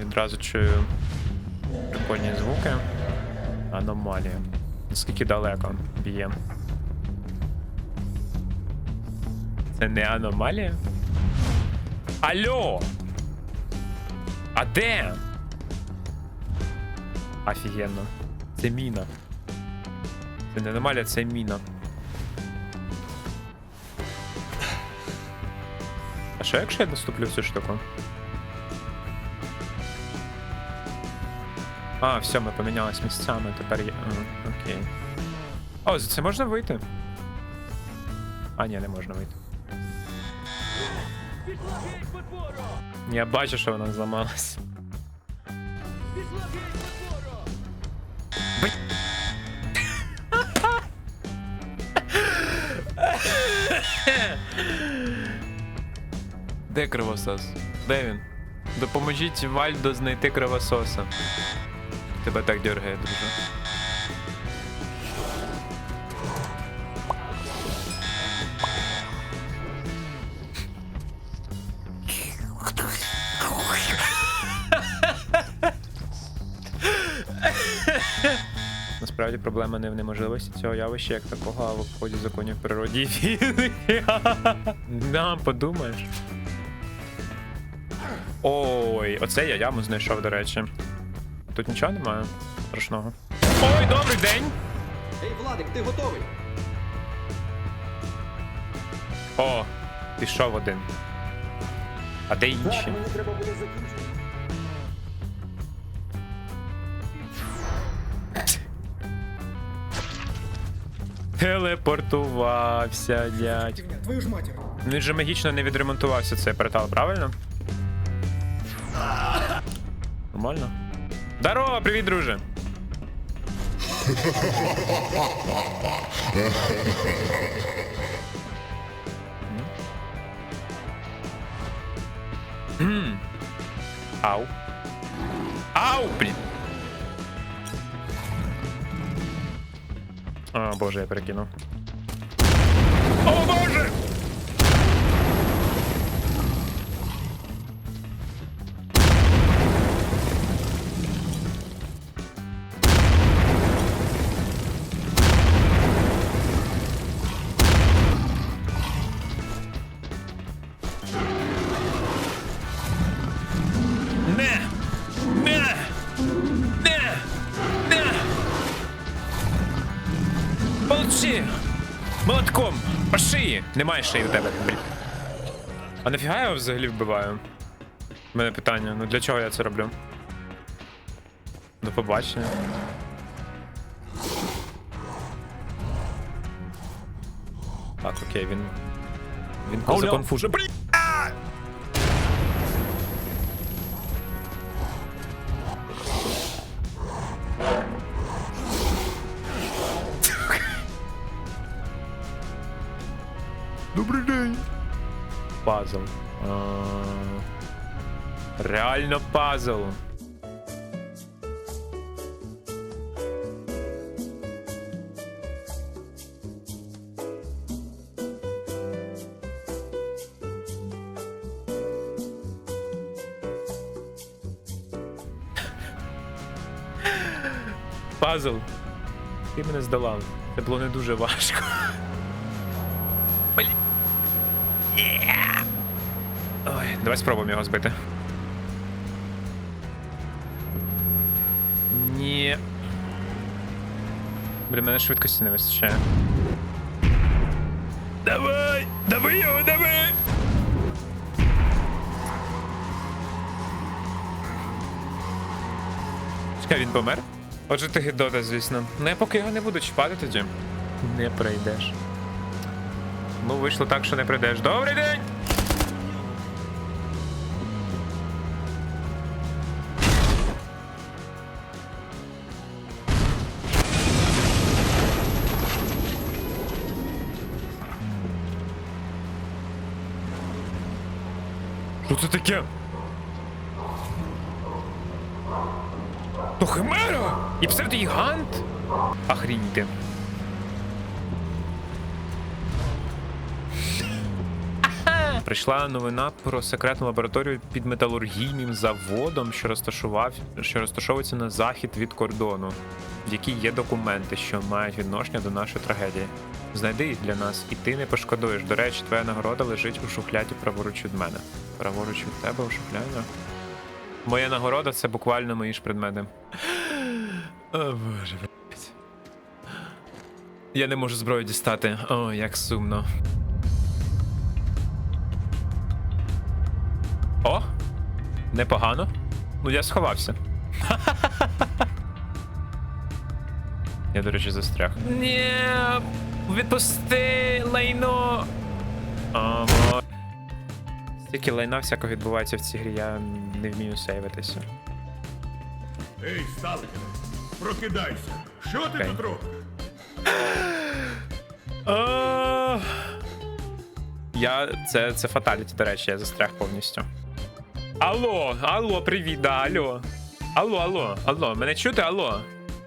Відразу чую прикольні звуки. Аномалія. Наскільки далеко б'є? Це не аномалія? Алло! А де? Офігенно. Це міна. Це не аномалія, це міна. А що якщо я наступлю в цю штуку? А, все, ми помінялись місцями, тепер я. Окей. О, за це можна вийти? А, ні, не можна вийти. Я бачу, що вона зламалась. Де кровосос? Де він? Допоможіть Вальдо знайти кровососа. Тебе так дергає, друже. Насправді проблема не в неможливості цього явища як такого, а в обході законів природі і фізики. Да, подумаєш. Ой, оце я яму знайшов, до речі. Тут нічого немає страшного. Ой, добрий день! Ей, Владик, ти готовий? О, пішов один. А де інші? мені треба буде закінчити. Телепортувався, дядь. Твою ж матер. Він же магічно не відремонтувався цей портал, правильно? Нормально? Здорово, привіт, друже! Ау. Ау, блін. О, боже, я перекинув. О, боже! Немає шиї у тебе. А нафіга я його взагалі вбиваю? У мене питання, ну для чого я це роблю? До побачення. Так, окей, він. Він Oh, no. законфужив. Блін! Пазл. А, Реально пазл. Пазл. Ти мене здолав. Це було не дуже важко. Давай спробуємо його збити. Ні. Блін, мене швидкості не вистачає. Давай! Давай його, давай! Чекай, він помер? Отже, ти гидота, звісно. Ну я поки його не буду чіпати тоді. Не пройдеш. Ну, вийшло так, що не прийдеш. Добрий день! Що це таке? То химера! І псевдо гігант? Охріньте. Прийшла новина про секретну лабораторію під металургійним заводом, що розташував, що розташовується на захід від кордону, в якій є документи, що мають відношення до нашої трагедії. Знайди їх для нас, і ти не пошкодуєш. До речі, твоя нагорода лежить у шухляді праворуч від мене. Праворуч від тебе у шухляді? Моя нагорода це буквально мої ж предмети. О, боже, блядь. Я не можу зброю дістати. О, як сумно. Непогано. Ну я сховався. Я, до речі, застряг. Ні, відпусти лайно. О, мо- Стільки лайна всякого відбувається в цій грі, я не вмію сейвитися. Ей, сталкере, прокидайся. Що ти тут робиш? Я. Це, це фаталіті, до речі, я застряг повністю. Алло, алло, привіт, да, алло. Алло, алло, алло, мене чути, алло.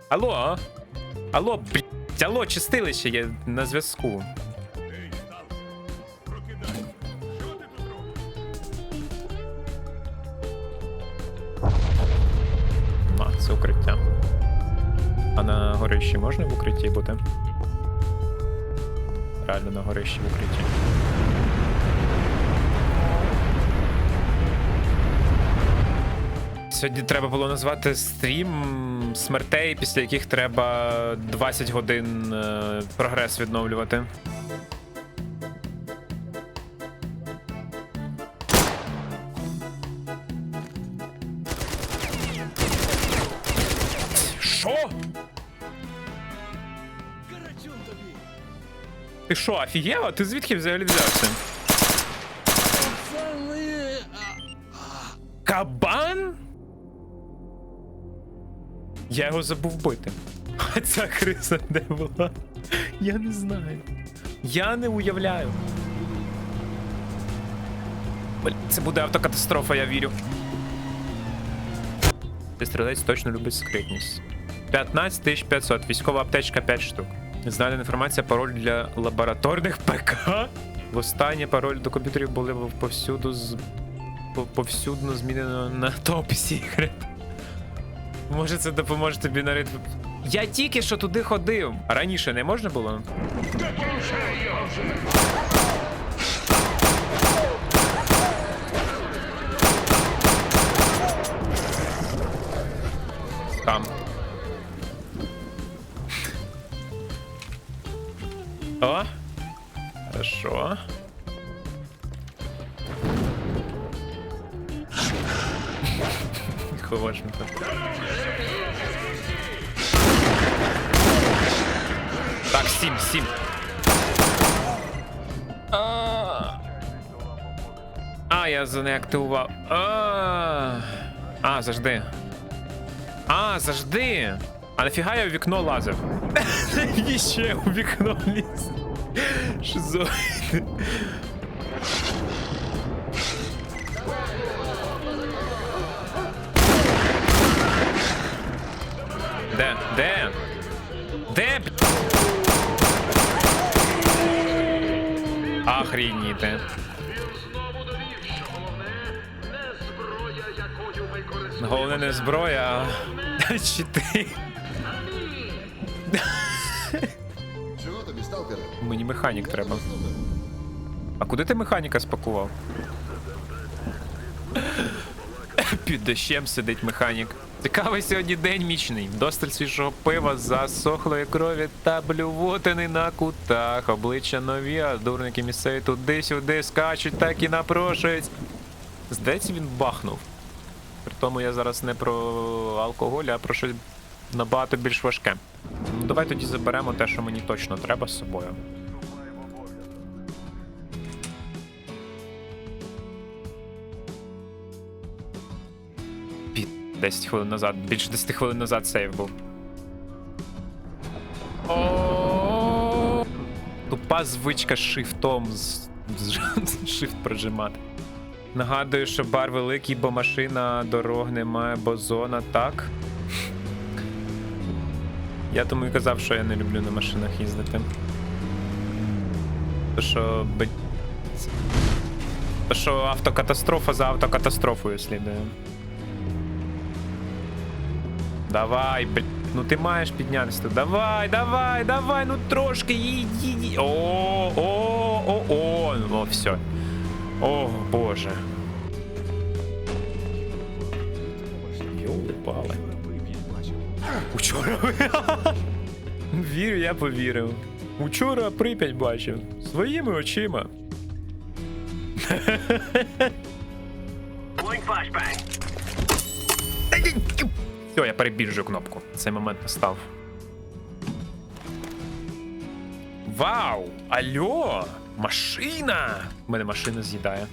Алло. Алло, блядь, алло, чистилище є на зв'язку. А, це укриття. А на горищі можна в укритті бути? Реально на горищі в укритті. Сьогодні треба було назвати стрім смертей, після яких треба 20 годин е, прогрес відновлювати. Що? Ти що, офігела? Ти звідки взагалі взявся? Кабан? Я його забув бити. А ця криса де була? Я не знаю. Я не уявляю. Блін, це буде автокатастрофа, я вірю. Цей стрілець точно любить скритність. 15 500, військова аптечка 5 штук. Знайдена інформація, пароль для лабораторних ПК. Востаннє пароль до комп'ютерів були повсюду з... повсюдно змінено на топ секрет. Може це допоможе тобі на ритм. Я тільки що туди ходив. Раніше не можна було? Там. Не активував. А, а, завжди. А, завжди. А нафіга я у вікно лазив? Навіщо я у вікно ліз? Шизоїд. Щити. Чого тобі, сталкер? Мені механік треба. А куди ти механіка спакував? Під дощем сидить механік. Цікавий сьогодні день мічний. Досталь свіжого пива, засохлої крові та блювотини на кутах. Обличчя нові, а дурники місцеві туди-сюди скачуть, так і напрошують. Здається, він бахнув. При тому я зараз не про алкоголь, а про щось набагато більш важке. Ну, давай тоді заберемо те, що мені точно треба з собою. Пі- 10 хвилин назад, більше 10 хвилин назад сейв був. Тупа звичка шифтом з, шифт прожимати. Нагадую, що бар великий, бо машина дорог немає, бо зона так. Я тому і казав, що я не люблю на машинах їздити. То що, б... То що автокатастрофа за автокатастрофою слідує. Давай, блядь. Ну ти маєш піднятися тут. Давай, давай, давай, ну трошки. Їдь, їдь. О, о, о, о, ну все. О, боже. Йоли пали. Учора. Вірю, я повірив. Учора Прип'ять бачив. Своїми очима. Все, я перебіжу кнопку. Цей момент настав. Вау! Алло! Машина! У мене машина з'їдає.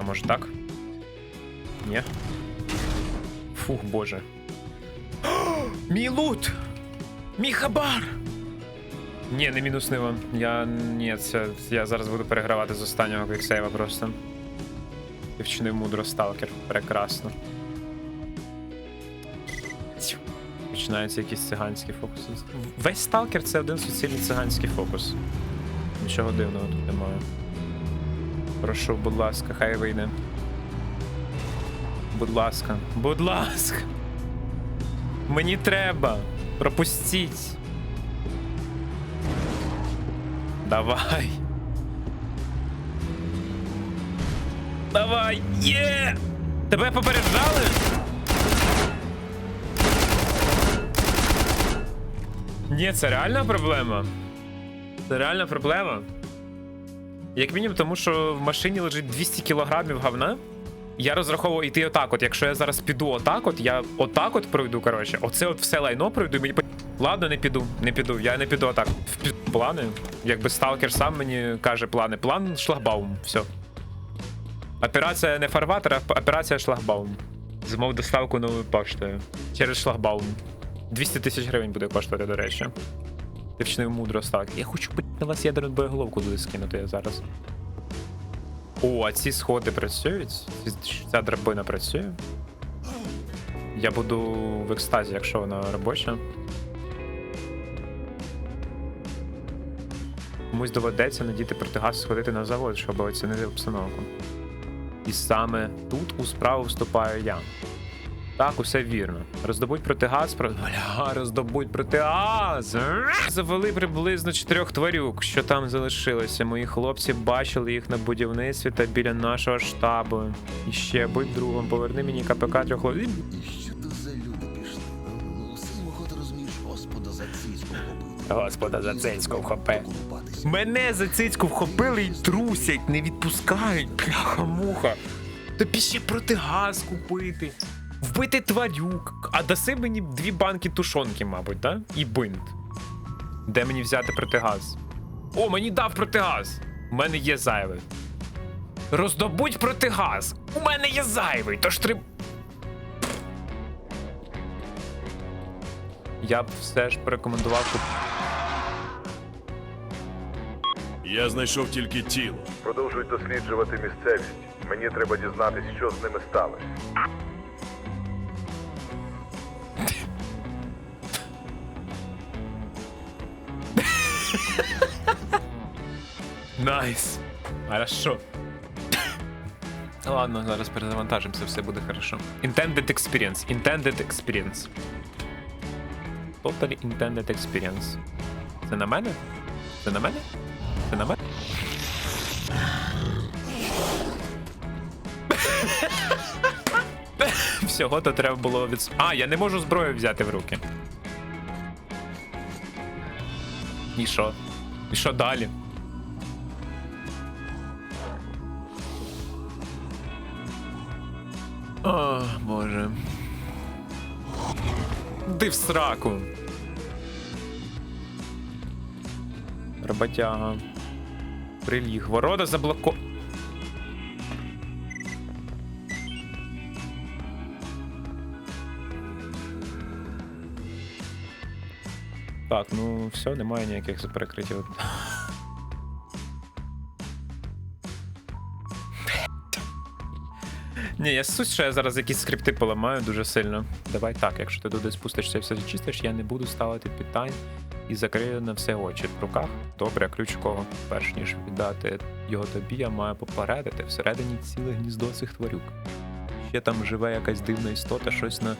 А може так? Ні? Фух, боже. О, мій лут! Мій хабар! Ні, не мінуснило. Я. Ні, це. Я зараз буду перегравати з останнього квіксейва просто. Ти мудро сталкер. Прекрасно. Починаються якісь циганські фокуси. Весь сталкер це один суцільний циганський фокус. Нічого дивного тут немає. Прошу, будь ласка, хай вийде. Будь ласка. Будь ласка. Мені треба. Пропустіть. Давай. Давай. Є! Тебе попереджали? Ні, це реальна проблема. Це реальна проблема. Як мінімум, тому що в машині лежить 200 кілограмів говна. Я розраховував йти отак. От якщо я зараз піду отак, от я отак от пройду, коротше, оце от все лайно пройду, і мені Ладно, не піду, не піду. Я не піду отак. В пі- плани. Якби сталкер сам мені каже плани. План шлагбаум. Все. Операція не фарватер, а операція шлагбаум. Замов доставку новою поштою. Через шлагбаум. 200 тисяч гривень буде коштувати, до речі. Ти вчинив мудро стак. Я хочу на вас ядерну боєголовку туди скинути я зараз. О, а ці сходи працюють? Ця драбина працює. Я буду в екстазі, якщо вона робоча. Комусь доведеться надіти протигаз сходити на завод, щоб оцінити обстановку. І саме тут у справу вступаю я. Так, усе вірно. Роздобуть протигаз, про... Бля, роздобуть протигаз. Завели приблизно чотирьох тварюк, що там залишилося. Мої хлопці бачили їх на будівництві та біля нашого штабу. І ще будь другом, поверни мені КПК трьох хлопців. Що то за люди пішли? Ну, всім охота розумієш, господа за цицьку вхопити. Господа за цицьку. Мене за цицьку вхопили і трусять, не відпускають, бляха-муха. Тобі ще протигаз купити, вбити тварюк, а даси мені дві банки тушонки, мабуть, да? І бинт. Де мені взяти протигаз? О, мені дав протигаз! У мене є зайвий. Роздобудь протигаз! У мене є зайвий, тож треба. Я б все ж порекомендував. Я знайшов тільки тіло. Продовжують досліджувати місцевість. Мені треба дізнатись, що з ними сталося. Найс. Хорошо. Ладно, зараз перезавантажимося, все буде хорошо. Intended experience. Intended experience. Totally intended experience. Це на мене? Це на мене? Це на мене? Всього то треба було від. А, я не можу зброю взяти в руки. І що? І що далі? О, боже. Ди в сраку. Роботяга. Приліг. Ворота заблоко. Так, ну все, немає ніяких перекриттів. Ні, я суть, що я зараз якісь скрипти поламаю дуже сильно. Давай так, якщо ти туди спустишся і все зачистиш, я не буду ставити питань. і закрию на все очі в руках. Добре, ключ кого. Перш ніж віддати його тобі, я маю попередити всередині ціле гніздо цих тварюк. Ще там живе якась дивна істота, щось на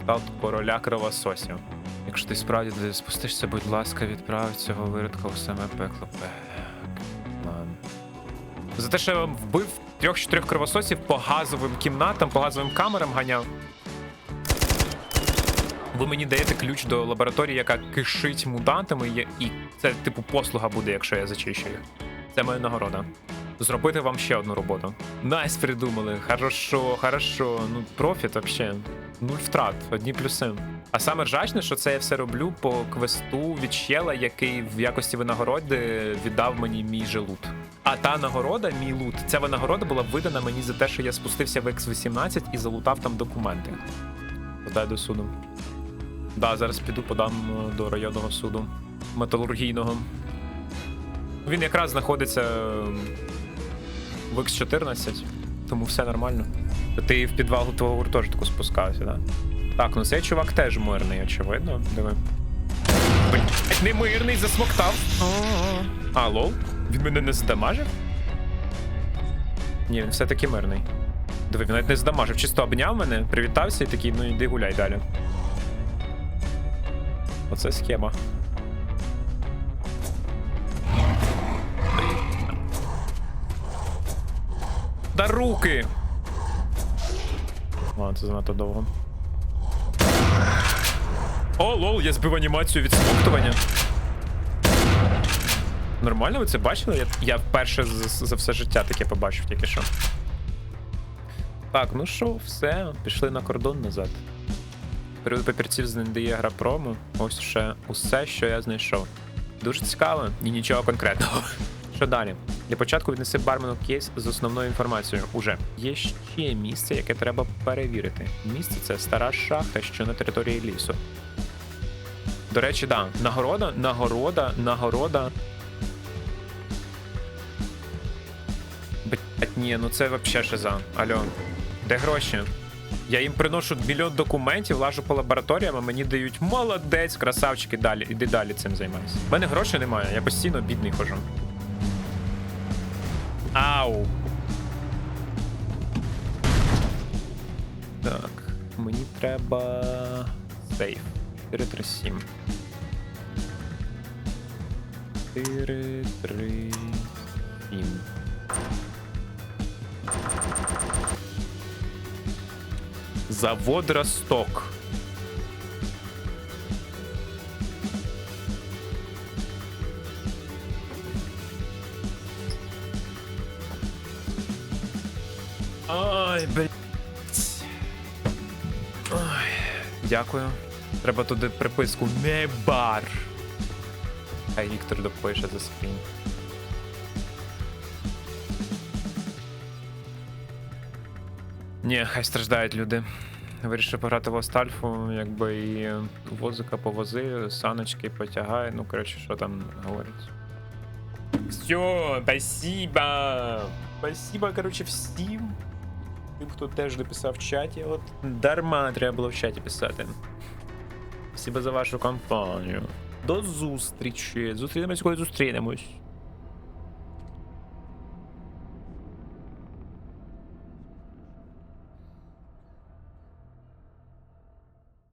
кшталт короля кровососів. Якщо ти справді туди спустишся, будь ласка, відправ цього виродка у саме пекло. За те, що я вбив трьох-чотирьох кровососів по газовим кімнатам, по газовим камерам ганяв. Ви мені даєте ключ до лабораторії, яка кишить мутантами, і це, типу, послуга буде, якщо я зачищу їх. Це моя нагорода. Зробити вам ще одну роботу. Найс придумали. Хорошо, хорошо. Ну, профіт вообще. Нуль втрат, одні плюси. А саме ржачне, що це я все роблю по квесту від щела, який в якості винагороди віддав мені мій же лут. А та нагорода, мій лут, ця винагорода була видана мені за те, що я спустився в X18 і залутав там документи. Подай до суду. Да, зараз піду подам е, до районного суду металургійного. Він якраз знаходиться в X14, тому все нормально. Ти в підвал твого гуртожитку спускався, да? Так, ну цей чувак теж мирний, очевидно. Диви. Блять, не мирний, засмоктав. А, лол? Він мене не здамажив? Ні, він все-таки мирний. Диви, він навіть не здамажив, чисто обняв мене, привітався і такий, ну йди гуляй далі. Оце схема. Да руки! Ладно, це занадто довго. О, лол, я збив анімацію від смоктування. Нормально ви це бачили? Я, я вперше за, за все життя таке побачив тільки що. Так, ну що, все, пішли на кордон назад. Період папірців з НДЄ гра промо. Ось ще усе, що я знайшов. Дуже цікаво і нічого конкретного. Що далі? Для початку віднеси бармену кейс з основною інформацією. Уже є ще місце, яке треба перевірити. Місце це стара шахта, що на території лісу. До речі, да, нагорода, нагорода, нагорода. Блять, ні, ну це вообще шиза. Алло, де гроші? Я їм приношу мільйон документів, лажу по лабораторіям, а мені дають молодець, красавчики, далі, іди далі цим займайся. У мене грошей немає, я постійно бідний хожу. Ау. Так, мені треба. Сейф. 437. 4, 3, 7. Завод Росток. Блядь. Ой, дякую. Треба туди приписку не бар. Хай Віктор допише за скрін. Ні, хай страждають люди. Вирішив пограти в Астальфу, якби і возика повози, саночки потягає, ну коротше, що там говорять. Все, спасибо! Спасибо, коротше, всім. Тим, хто теж дописав в чаті. От дарма треба було в чаті писати. Спасибо за вашу компанію. До зустрічі. Зустрінемось, коли зустрінемось.